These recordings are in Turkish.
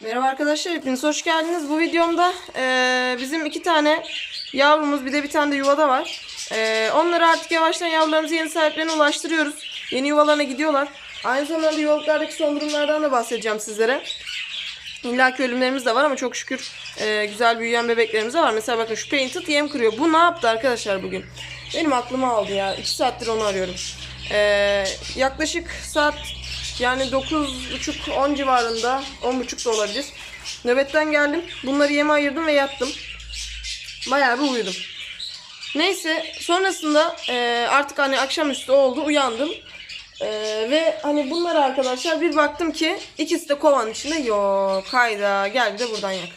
Merhaba arkadaşlar, hepiniz hoş geldiniz. Bu videomda eee, bizim iki tane yavrumuz, bir de bir tane de yuvada var. Eee, onları artık yavaştan yavrularımızı yeni sahiplerine ulaştırıyoruz. Yeni yuvalarına gidiyorlar. Aynı zamanda yuvalıklardaki son durumlardan da bahsedeceğim sizlere. İlla ölümlerimiz de var ama çok şükür eee, güzel büyüyen bebeklerimiz de var. Mesela bakın şu Painted yem kırıyor. Bu ne yaptı arkadaşlar bugün? Benim aklıma aldı ya. 2 saattir onu arıyorum. Eee, yaklaşık saat yani 9.30-10 civarında 10.30 da olabilir. Nöbetten geldim. Bunları yeme ayırdım ve yattım. Bayağı bir uyudum. Neyse sonrasında eee, artık hani akşamüstü oldu uyandım. Eee, ve hani bunları arkadaşlar bir baktım ki ikisi de kovanın içinde yok. Hayda gel bir de buradan yak.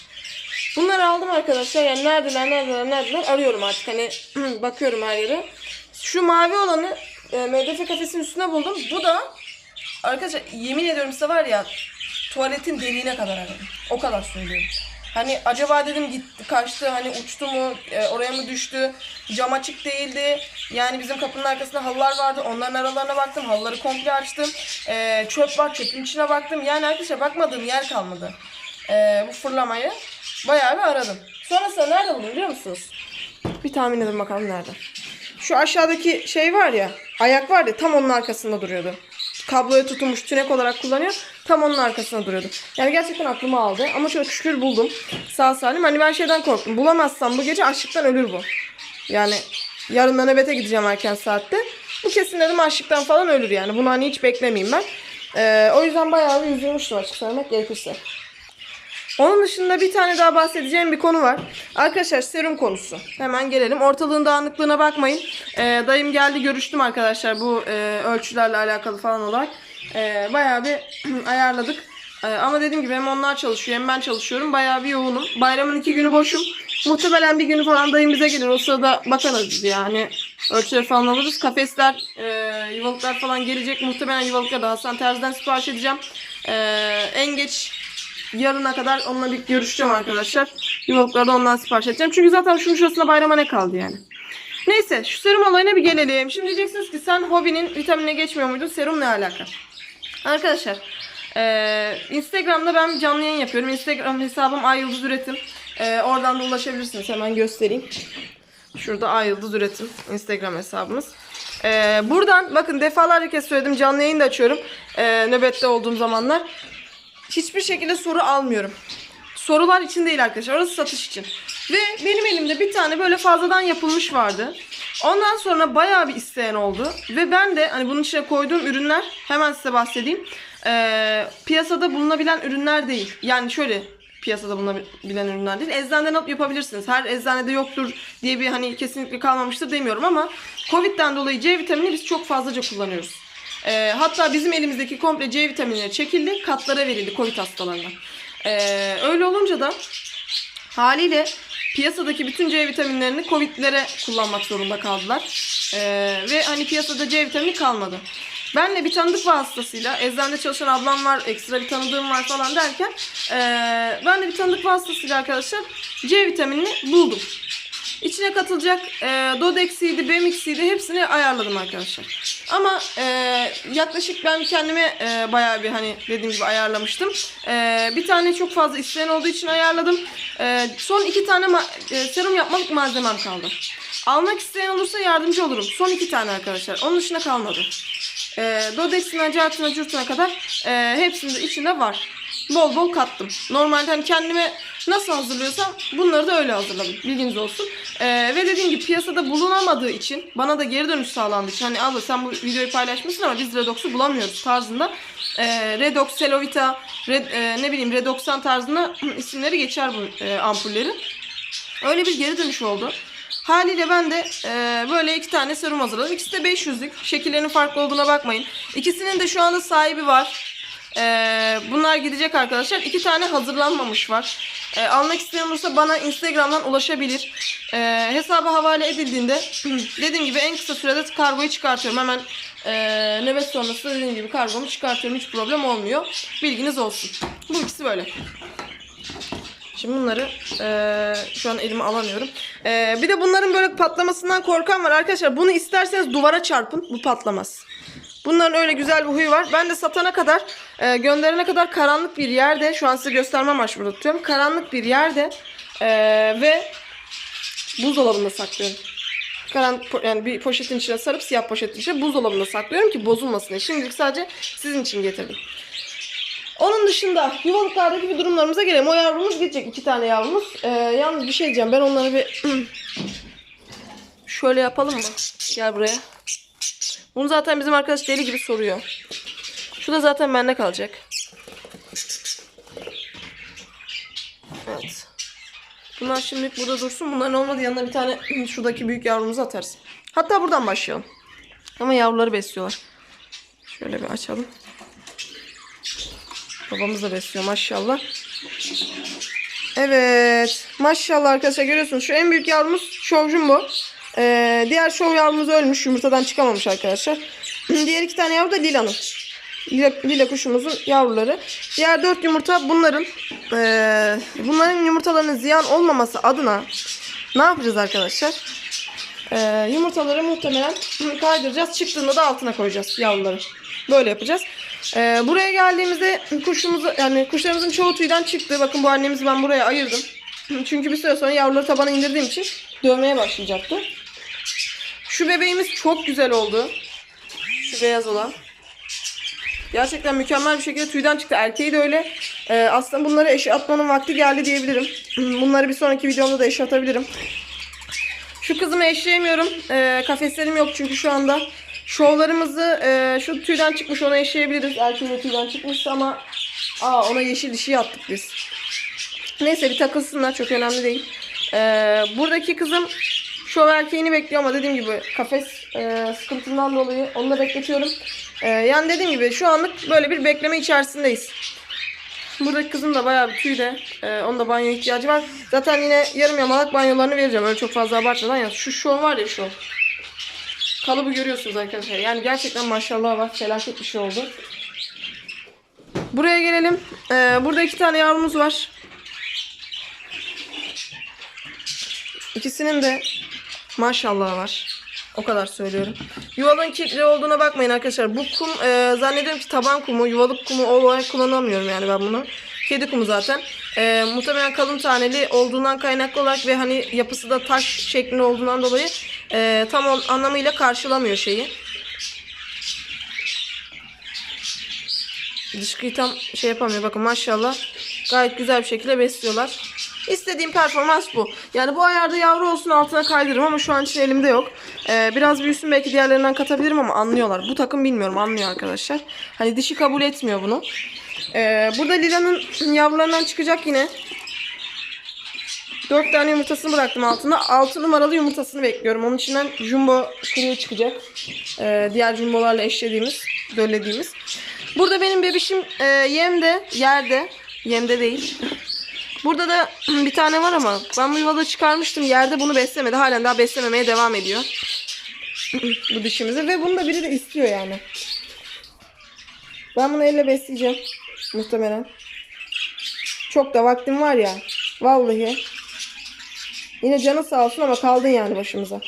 Bunları aldım arkadaşlar. Yani neredeler neredeler neredeler arıyorum artık. Hani bakıyorum her yere. Şu mavi olanı e, MDF kafesinin üstüne buldum. Bu da arkadaşlar yemin ediyorum size var ya tuvaletin deliğine kadar aradım. O kadar söylüyorum. Hani acaba dedim gitti kaçtı hani uçtu mu e, oraya mı düştü cam açık değildi. Yani bizim kapının arkasında halılar vardı onların aralarına baktım halıları komple açtım. E, çöp var çöpün içine baktım. Yani arkadaşlar bakmadığım yer kalmadı. E, bu fırlamayı bayağı bir aradım. Sonrasında nerede buldum biliyor musunuz? Bir tahmin edin bakalım nerede? Şu aşağıdaki şey var ya ayak var ya tam onun arkasında duruyordu kabloya tutulmuş tünek olarak kullanıyor. Tam onun arkasında duruyordu. Yani gerçekten aklıma aldı. Ama çok şükür buldum. Sağ salim. Hani ben şeyden korktum. Bulamazsam bu gece açlıktan ölür bu. Yani yarın da nöbete gideceğim erken saatte. Bu kesin dedim açlıktan falan ölür yani. Bunu hani hiç beklemeyeyim ben. Ee, o yüzden bayağı bir üzülmüştüm açık söylemek gerekirse. Onun dışında bir tane daha bahsedeceğim bir konu var. Arkadaşlar serum konusu. Hemen gelelim. Ortalığın dağınıklığına bakmayın. Ee, dayım geldi görüştüm arkadaşlar bu e, ölçülerle alakalı falan olarak. Ee, bayağı bir ayarladık. Ee, ama dediğim gibi hem onlar çalışıyor hem ben çalışıyorum. Bayağı bir yoğunum. Bayramın iki günü boşum. Muhtemelen bir günü falan dayım bize gelir. O sırada bakarız yani. Ölçüleri falan alırız. Kafesler, e, yuvalıklar falan gelecek. Muhtemelen yuvalıkları da Hasan Terzi'den sipariş edeceğim. Ee, en geç yarına kadar onunla bir görüşeceğim arkadaşlar. Yuvalıklarda ondan sipariş edeceğim. Çünkü zaten şunun şurasında bayrama ne kaldı yani. Neyse şu serum olayına bir gelelim. Şimdi diyeceksiniz ki sen hobinin vitaminine geçmiyor muydun? Serum ne alaka? Arkadaşlar eee, Instagram'da ben canlı yayın yapıyorum. Instagram hesabım Ay Yıldız Üretim. Eee, oradan da ulaşabilirsiniz. Hemen göstereyim. Şurada Ay Yıldız Üretim Instagram hesabımız. Ee, buradan bakın defalarca kez söyledim canlı yayın da açıyorum ee, nöbette olduğum zamanlar. Hiçbir şekilde soru almıyorum. Sorular için değil arkadaşlar. Orası satış için. Ve benim elimde bir tane böyle fazladan yapılmış vardı. Ondan sonra bayağı bir isteyen oldu. Ve ben de hani bunun içine koyduğum ürünler hemen size bahsedeyim. Ee, piyasada bulunabilen ürünler değil. Yani şöyle piyasada bulunabilen ürünler değil. Eczaneden alıp yapabilirsiniz. Her eczanede yoktur diye bir hani kesinlikle kalmamıştır demiyorum ama Covid'den dolayı C vitamini biz çok fazlaca kullanıyoruz. Ee, hatta bizim elimizdeki komple C vitaminleri çekildi, katlara verildi Covid hastalarına. Ee, öyle olunca da haliyle piyasadaki bütün C vitaminlerini Covid'lere kullanmak zorunda kaldılar. Ee, ve hani piyasada C vitamini kalmadı. Benle bir tanıdık vasıtasıyla eczanede çalışan ablam var, ekstra bir tanıdığım var falan derken ee, ben de bir tanıdık vasıtasıyla arkadaşlar C vitaminini buldum. İçine katılacak e, Dodex'iydi, Bemix'iydi hepsini ayarladım arkadaşlar. Ama e, yaklaşık ben kendime e, bayağı bir hani dediğim gibi ayarlamıştım. E, bir tane çok fazla isteyen olduğu için ayarladım. E, son iki tane e, serum yapmalık malzemem kaldı. Almak isteyen olursa yardımcı olurum. Son iki tane arkadaşlar. Onun dışında kalmadı. E, Dodex'in acatına curtuna kadar e, hepsinin de içinde var. Bol bol kattım. Normalde hani kendime nasıl hazırlıyorsam bunları da öyle hazırladım. Bilginiz olsun. Ee, ve dediğim gibi piyasada bulunamadığı için bana da geri dönüş sağlandığı için hani abla sen bu videoyu paylaşmışsın ama biz Redox'u bulamıyoruz tarzında. Ee, Redox, Selovita, Red, e, ne bileyim Redoxan tarzında isimleri geçer bu e, ampullerin. Öyle bir geri dönüş oldu. Haliyle ben de e, böyle iki tane serum hazırladım. İkisi de 500'lük. Şekillerinin farklı olduğuna bakmayın. İkisinin de şu anda sahibi var. Ee, bunlar gidecek arkadaşlar. İki tane hazırlanmamış var. Ee, almak isteyen olursa bana Instagram'dan ulaşabilir. Ee, hesaba havale edildiğinde dediğim gibi en kısa sürede kargoyu çıkartıyorum. Hemen e, nöbet sonrası dediğim gibi kargomu çıkartıyorum. Hiç problem olmuyor. Bilginiz olsun. Bu ikisi böyle. Şimdi bunları eee, şu an elime alamıyorum. Eee, bir de bunların böyle patlamasından korkan var arkadaşlar. Bunu isterseniz duvara çarpın. Bu patlamaz. Bunların öyle güzel bir huyu var. Ben de satana kadar, e, gönderene kadar karanlık bir yerde, şu an size gösterme amaçlı tutuyorum. Karanlık bir yerde e, ve buzdolabında saklıyorum. Karanlık po- yani bir poşetin içine sarıp siyah poşetin içine buzdolabında saklıyorum ki bozulmasın diye. Şimdilik sadece sizin için getirdim. Onun dışında yuvalıklardaki bir durumlarımıza gelelim. O yavrumuz gidecek. iki tane yavrumuz. Ee, yalnız bir şey diyeceğim. Ben onları bir şöyle yapalım mı? Gel buraya. Bunu zaten bizim arkadaş deli gibi soruyor. Şu da zaten bende kalacak. Evet. Bunlar şimdilik burada dursun. Bunların olmadı yanına bir tane şuradaki büyük yavrumuzu atarız. Hatta buradan başlayalım. Ama yavruları besliyorlar. Şöyle bir açalım. Babamız da besliyor maşallah. Evet. Maşallah arkadaşlar görüyorsunuz. Şu en büyük yavrumuz şov jumbo. Ee, diğer şov yavrumuz ölmüş. Yumurtadan çıkamamış arkadaşlar. Diğer iki tane yavru da Lila'nın. Lila, Lila kuşumuzun yavruları. Diğer dört yumurta bunların. Ee, bunların yumurtalarının ziyan olmaması adına ne yapacağız arkadaşlar? Ee, yumurtaları muhtemelen kaydıracağız. Çıktığında da altına koyacağız yavruları. Böyle yapacağız. Ee, buraya geldiğimizde kuşumuzu yani kuşlarımızın çoğu tüyden çıktı. Bakın bu annemizi ben buraya ayırdım. Çünkü bir süre sonra yavruları tabana indirdiğim için dövmeye başlayacaktı. Şu bebeğimiz çok güzel oldu. Şu beyaz olan. Gerçekten mükemmel bir şekilde tüyden çıktı. Erkeği de öyle. Ee, aslında bunları eşe atmanın vakti geldi diyebilirim. Bunları bir sonraki videomda da eşe atabilirim. Şu kızımı eşleyemiyorum. Ee, kafeslerim yok çünkü şu anda. Şovlarımızı e, şu tüyden çıkmış ona eşleyebiliriz. Erkeği de tüyden çıkmıştı ama aa, ona yeşil dişi attık biz. Neyse bir takılsınlar çok önemli değil. Ee, buradaki kızım şov erkeğini bekliyor ama dediğim gibi kafes e, sıkıntından dolayı onu da bekletiyorum. Ee, yani dediğim gibi şu anlık böyle bir bekleme içerisindeyiz. Buradaki kızım da bayağı bir tüyde. Ee, onun da banyo ihtiyacı var. Zaten yine yarım yamalak banyolarını vereceğim. Öyle çok fazla abartmadan ya. Şu şov var ya şu. Kalıbı görüyorsunuz arkadaşlar. Yani gerçekten maşallah var. Felaket bir şey oldu. Buraya gelelim. Ee, burada iki tane yavrumuz var. İkisinin de maşallah var. O kadar söylüyorum. Yuvalığın kirli olduğuna bakmayın arkadaşlar. Bu kum e, zannediyorum ki taban kumu, yuvalık kumu olarak kullanamıyorum yani ben bunu. Kedi kumu zaten. E, muhtemelen kalın taneli olduğundan kaynaklı olarak ve hani yapısı da taş şeklinde olduğundan dolayı e, tam anlamıyla karşılamıyor şeyi. Dışkıyı tam şey yapamıyor. Bakın maşallah gayet güzel bir şekilde besliyorlar. İstediğim performans bu. Yani bu ayarda yavru olsun altına kaydırırım ama şu an için elimde yok. Ee, biraz büyüsün belki diğerlerinden katabilirim ama anlıyorlar. Bu takım bilmiyorum anlıyor arkadaşlar. Hani dişi kabul etmiyor bunu. Ee, burada Lila'nın yavrularından çıkacak yine. 4 tane yumurtasını bıraktım altına. 6 numaralı yumurtasını bekliyorum. Onun içinden jumbo kuruğu çıkacak. Ee, diğer jumbolarla eşlediğimiz, döllediğimiz. Burada benim bebişim e, yemde, yerde. Yemde değil. Burada da bir tane var ama ben bu yuvada çıkarmıştım. Yerde bunu beslemedi. Halen daha beslememeye devam ediyor. bu dişimizi. Ve bunu da biri de istiyor yani. Ben bunu elle besleyeceğim. Muhtemelen. Çok da vaktim var ya. Vallahi. Yine canı sağ olsun ama kaldın yani başımıza.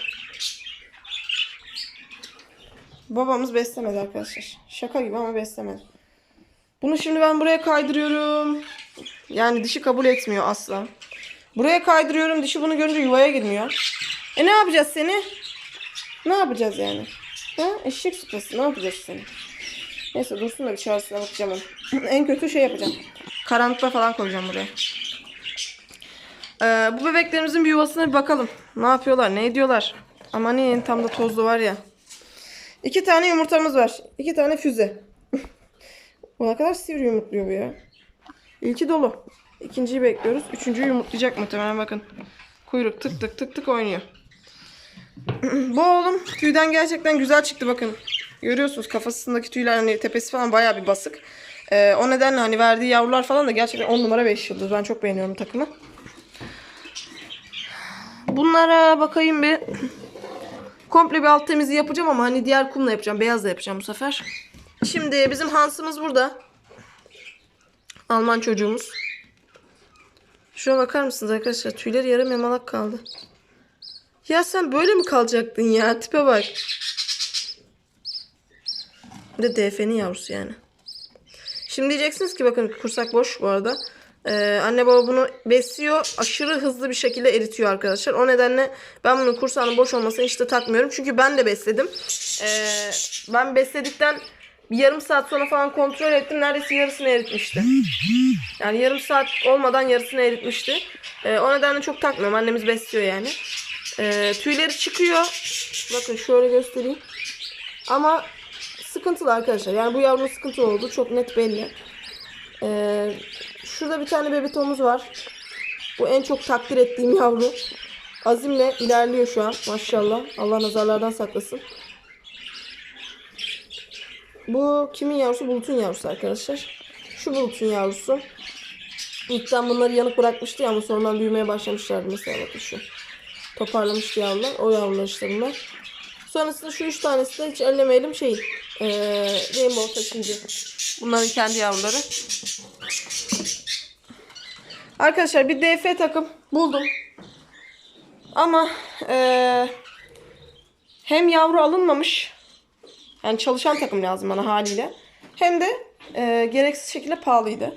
Babamız beslemedi arkadaşlar. Şaka gibi ama beslemedi. Bunu şimdi ben buraya kaydırıyorum. Yani dişi kabul etmiyor asla. Buraya kaydırıyorum. Dişi bunu görünce yuvaya girmiyor. E ne yapacağız seni? Ne yapacağız yani? Ha? Eşek sıpası. Ne yapacağız seni? Neyse dursun da bir çaresine bakacağım onu. en kötü şey yapacağım. Karanlıkta falan koyacağım buraya. Ee, bu bebeklerimizin bir yuvasına bir bakalım. Ne yapıyorlar? Ne ediyorlar? Amanin tam da tozlu var ya. İki tane yumurtamız var. İki tane füze. o kadar sivri yumurtluyor bu ya. İlki dolu. İkinciyi bekliyoruz. Üçüncüyü yumurtlayacak muhtemelen bakın. Kuyruk tık tık tık tık oynuyor. bu oğlum tüyden gerçekten güzel çıktı bakın. Görüyorsunuz kafasındaki tüyler hani tepesi falan bayağı bir basık. Ee, o nedenle hani verdiği yavrular falan da gerçekten 10 numara 5 yıldız. Ben çok beğeniyorum takımı. Bunlara bakayım bir. Komple bir alt temizliği yapacağım ama hani diğer kumla yapacağım. Beyazla yapacağım bu sefer. Şimdi bizim Hans'ımız burada. Alman çocuğumuz. Şuna bakar mısınız arkadaşlar? Tüyleri yarım yamalak kaldı. Ya sen böyle mi kalacaktın ya? Tipe bak. Bir de DF'nin yavrusu yani. Şimdi diyeceksiniz ki bakın kursak boş bu arada. Ee, anne baba bunu besliyor. Aşırı hızlı bir şekilde eritiyor arkadaşlar. O nedenle ben bunun kursağının boş olmasını hiç de takmıyorum. Çünkü ben de besledim. Ee, ben besledikten bir yarım saat sonra falan kontrol ettim. Neredeyse yarısını eritmişti. Yani yarım saat olmadan yarısını eritmişti. Ee, o nedenle çok takmıyorum. Annemiz besliyor yani. Ee, tüyleri çıkıyor. Bakın şöyle göstereyim. Ama sıkıntılı arkadaşlar. Yani bu yavrunun sıkıntı oldu. Çok net belli. Ee, şurada bir tane bebetomuz var. Bu en çok takdir ettiğim yavru. Azimle ilerliyor şu an. Maşallah. Allah nazarlardan saklasın. Bu kimin yavrusu? Bulut'un yavrusu arkadaşlar. Şu Bulut'un yavrusu. İlkten bunları yanık bırakmıştı ya ama sonradan büyümeye başlamışlardı mesela bakın şu. Toparlamıştı yavrular. O yavrular işte bunlar. Sonrasında şu üç tanesi de hiç ellemeyelim şey. Ee, Rainbow taşıncı. Bunların kendi yavruları. Arkadaşlar bir DF takım buldum. Ama ee, hem yavru alınmamış. Yani çalışan takım lazım bana haliyle. Hem de ee, gereksiz şekilde pahalıydı.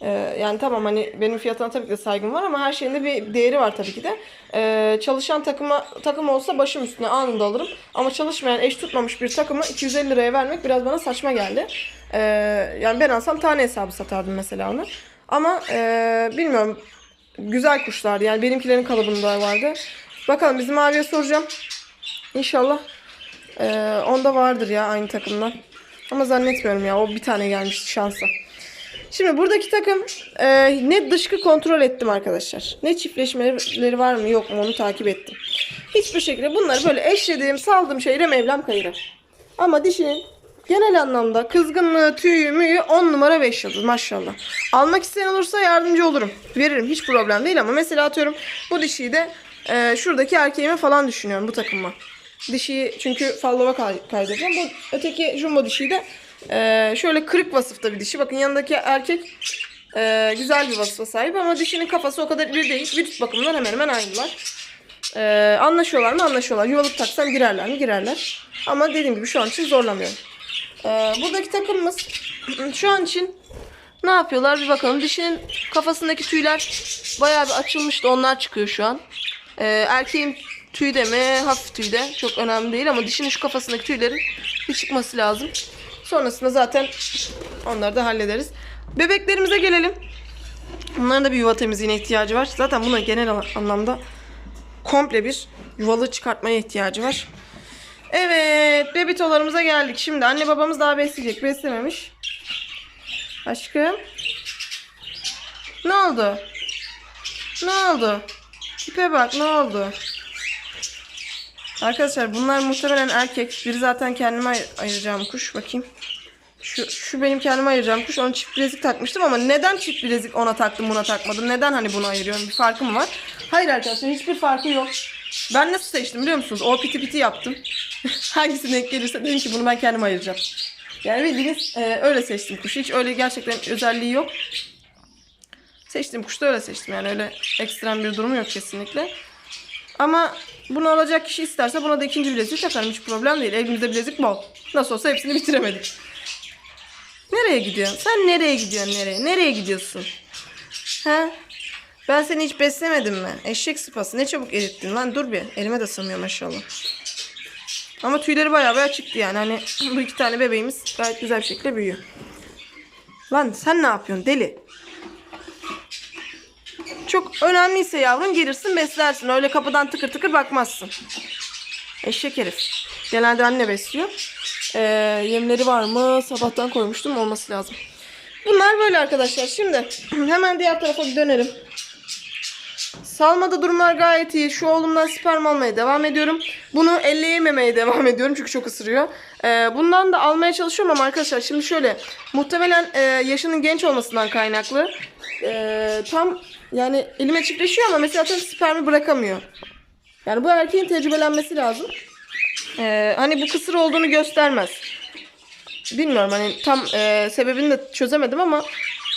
Ee, yani tamam hani benim fiyatına tabii ki de saygım var ama her şeyin de bir değeri var tabii ki de. Ee, çalışan takıma takım olsa başım üstüne anında alırım. Ama çalışmayan eş tutmamış bir takımı 250 liraya vermek biraz bana saçma geldi. Ee, yani ben alsam tane hesabı satardım mesela onu. Ama ee, bilmiyorum güzel kuşlardı yani benimkilerin kalıbında vardı. Bakalım bizim abiye soracağım. İnşallah ee, onda vardır ya aynı takımdan. Ama zannetmiyorum ya o bir tane gelmişti şansa. Şimdi buradaki takım e, ne dışkı kontrol ettim arkadaşlar. Ne çiftleşmeleri var mı yok mu onu takip ettim. Hiçbir şekilde bunları böyle eşlediğim saldığım şeyle Mevlam kayırır. Ama dişinin genel anlamda kızgınlığı, tüyü, müyü 10 numara 5 yıldız maşallah. Almak isteyen olursa yardımcı olurum. Veririm hiç problem değil ama mesela atıyorum bu dişiyi de e, şuradaki erkeğime falan düşünüyorum bu takımla. Dişiyi çünkü fallova kay- kaydıracağım. Bu öteki jumbo dişiyi de ee, şöyle kırık vasıfta bir dişi. Bakın yanındaki erkek e, güzel bir vasıfa sahip ama dişinin kafası o kadar iri değil. Vücut bakımından hemen hemen aynılar. Ee, anlaşıyorlar mı? Anlaşıyorlar. Yuvalık taksam girerler mi? Girerler. Ama dediğim gibi şu an için zorlamıyorum. Ee, buradaki takımımız şu an için ne yapıyorlar bir bakalım. Dişinin kafasındaki tüyler bayağı bir açılmıştı. Onlar çıkıyor şu an. Ee, erkeğin tüyü de mi hafif tüy de çok önemli değil ama dişinin şu kafasındaki tüylerin bir çıkması lazım. Sonrasında zaten onları da hallederiz. Bebeklerimize gelelim. Bunların da bir yuva temizliğine ihtiyacı var. Zaten buna genel anlamda komple bir yuvalı çıkartmaya ihtiyacı var. Evet, bebitolarımıza geldik. Şimdi anne babamız daha besleyecek. Beslememiş. Aşkım. Ne oldu? Ne oldu? Tipe bak ne oldu? Arkadaşlar bunlar muhtemelen erkek. Biri zaten kendime ay- ayıracağım kuş. Bakayım. Şu, şu benim kendime ayıracağım kuş. Onu çift bilezik takmıştım ama neden çift bilezik ona taktım buna takmadım? Neden hani bunu ayırıyorum? Bir farkı mı var? Hayır arkadaşlar hiçbir farkı yok. Ben nasıl seçtim biliyor musunuz? O piti piti yaptım. Hangisine denk gelirse dedim ki bunu ben kendim ayıracağım. Yani bildiğiniz e, öyle seçtim kuşu. Hiç öyle gerçekten özelliği yok. Seçtiğim kuşu da öyle seçtim. Yani öyle ekstrem bir durumu yok kesinlikle. Ama bunu alacak kişi isterse buna da ikinci bileziği takarım. Hiç problem değil. Elimizde bilezik bol. Nasıl olsa hepsini bitiremedik. Nereye gidiyorsun? Sen nereye gidiyorsun nereye? Nereye gidiyorsun? He? Ben seni hiç beslemedim mi? Eşek sıpası. Ne çabuk erittin lan. Dur bir. Elime de sığmıyor maşallah. Ama tüyleri baya baya çıktı yani. Hani bu iki tane bebeğimiz gayet güzel bir şekilde büyüyor. Lan sen ne yapıyorsun deli? Çok önemliyse yavrum gelirsin beslersin. Öyle kapıdan tıkır tıkır bakmazsın. Eşek herif. Genelde anne besliyor. Ee, yemleri var mı? Sabahtan koymuştum. Olması lazım. Bunlar böyle arkadaşlar. Şimdi hemen diğer tarafa bir dönelim. Salmada durumlar gayet iyi. Şu oğlumdan sperm almaya devam ediyorum. Bunu elleyememeye devam ediyorum çünkü çok ısırıyor. Ee, bundan da almaya çalışıyorum ama arkadaşlar şimdi şöyle. Muhtemelen e, yaşının genç olmasından kaynaklı. e, tam yani elime çiftleşiyor ama mesela tam spermi bırakamıyor. Yani bu erkeğin tecrübelenmesi lazım. Ee, hani bu kısır olduğunu göstermez. Bilmiyorum hani tam e, sebebini de çözemedim ama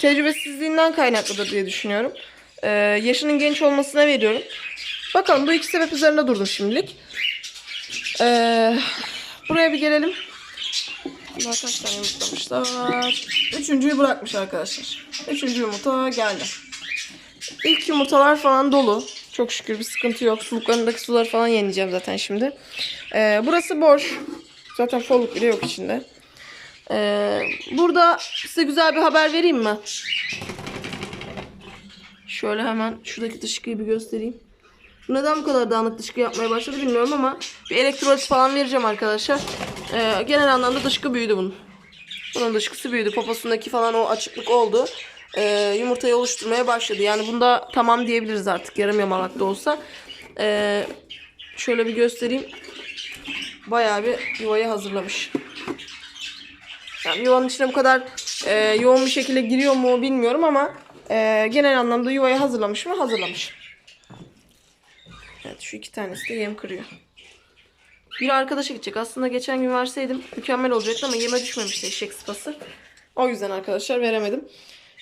tecrübesizliğinden kaynaklıdır diye düşünüyorum. Ee, yaşının genç olmasına veriyorum. Bakalım bu iki sebep üzerinde durdum şimdilik. Ee, buraya bir gelelim. Bunlar kaç tane yumurtlamışlar? Üçüncüyü bırakmış arkadaşlar. Üçüncü yumurta geldi. İlk yumurtalar falan dolu. Çok şükür bir sıkıntı yok. Suluklarındaki suları falan yenileyeceğim zaten şimdi. Ee, burası boş. Zaten folluk bile yok içinde. Ee, burada size güzel bir haber vereyim mi? Şöyle hemen şuradaki dışkıyı bir göstereyim. Neden bu kadar dağınık dışkı yapmaya başladı bilmiyorum ama bir elektrolit falan vereceğim arkadaşlar. Ee, genel anlamda dışkı büyüdü bunun. Bunun dışkısı büyüdü. Poposundaki falan o açıklık oldu. Ee, yumurtayı oluşturmaya başladı. Yani bunda tamam diyebiliriz artık yarım yamalak da olsa. Ee, şöyle bir göstereyim. Bayağı bir yuvayı hazırlamış. Yani yuvanın içine bu kadar e, yoğun bir şekilde giriyor mu bilmiyorum ama e, genel anlamda yuvayı hazırlamış mı? Hazırlamış. Evet şu iki tanesi de yem kırıyor. Bir arkadaşa gidecek. Aslında geçen gün verseydim mükemmel olacaktı ama yeme düşmemişti eşek sıpası. O yüzden arkadaşlar veremedim.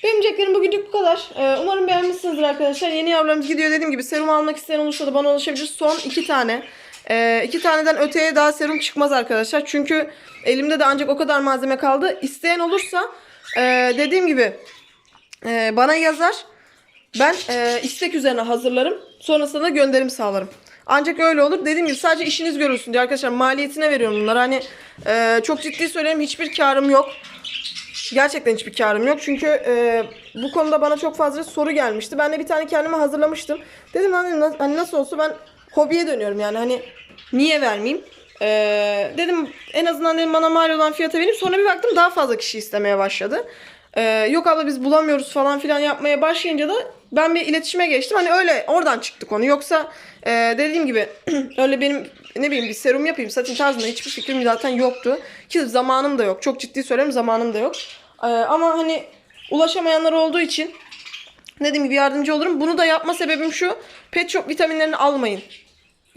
Benim ceklerim bugünlük bu kadar. Ee, umarım beğenmişsinizdir arkadaşlar. Yeni yavrularımız gidiyor dediğim gibi serum almak isteyen olursa da bana ulaşabilir. Son iki tane. Ee, iki taneden öteye daha serum çıkmaz arkadaşlar. Çünkü elimde de ancak o kadar malzeme kaldı. İsteyen olursa e, dediğim gibi e, bana yazar. Ben e, istek üzerine hazırlarım. Sonrasında da gönderim sağlarım. Ancak öyle olur. Dediğim gibi sadece işiniz görülsün diye arkadaşlar maliyetine veriyorum bunları. Hani e, çok ciddi söyleyeyim hiçbir karım yok. Gerçekten hiçbir karım yok. Çünkü e, bu konuda bana çok fazla soru gelmişti. Ben de bir tane kendime hazırlamıştım. Dedim hani, hani nasıl olsa ben hobiye dönüyorum yani. Hani niye vermeyeyim? E, dedim en azından dedim bana mal olan fiyata vereyim. Sonra bir baktım daha fazla kişi istemeye başladı. E, yok abla biz bulamıyoruz falan filan yapmaya başlayınca da ben bir iletişime geçtim. Hani öyle oradan çıktı konu. Yoksa e, dediğim gibi öyle benim ne bileyim bir serum yapayım satayım tarzında hiçbir fikrim zaten yoktu. Ki zamanım da yok. Çok ciddi söylüyorum zamanım da yok. E, ama hani ulaşamayanlar olduğu için dediğim gibi yardımcı olurum. Bunu da yapma sebebim şu. Pet shop vitaminlerini almayın.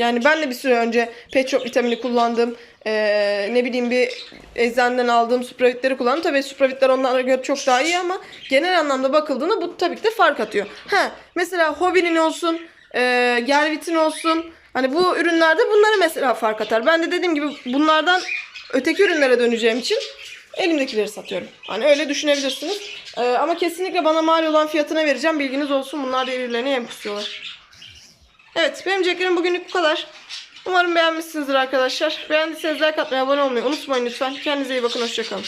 Yani ben de bir süre önce pet shop vitamini kullandım. Ee, ne bileyim bir eczaneden aldığım supravitleri kullandım. Tabii supravitler onlara göre çok daha iyi ama genel anlamda bakıldığında bu tabii ki de fark atıyor. Ha, mesela hobinin olsun, e, gervitin olsun. Hani bu ürünlerde bunlara mesela fark atar. Ben de dediğim gibi bunlardan öteki ürünlere döneceğim için elimdekileri satıyorum. Hani öyle düşünebilirsiniz. Ee, ama kesinlikle bana mal olan fiyatına vereceğim. Bilginiz olsun. Bunlar birbirlerine yem kusuyorlar. Evet benim ceklerim bugünlük bu kadar. Umarım beğenmişsinizdir arkadaşlar. Beğendiyseniz like atmayı, abone olmayı unutmayın lütfen. Kendinize iyi bakın. Hoşçakalın.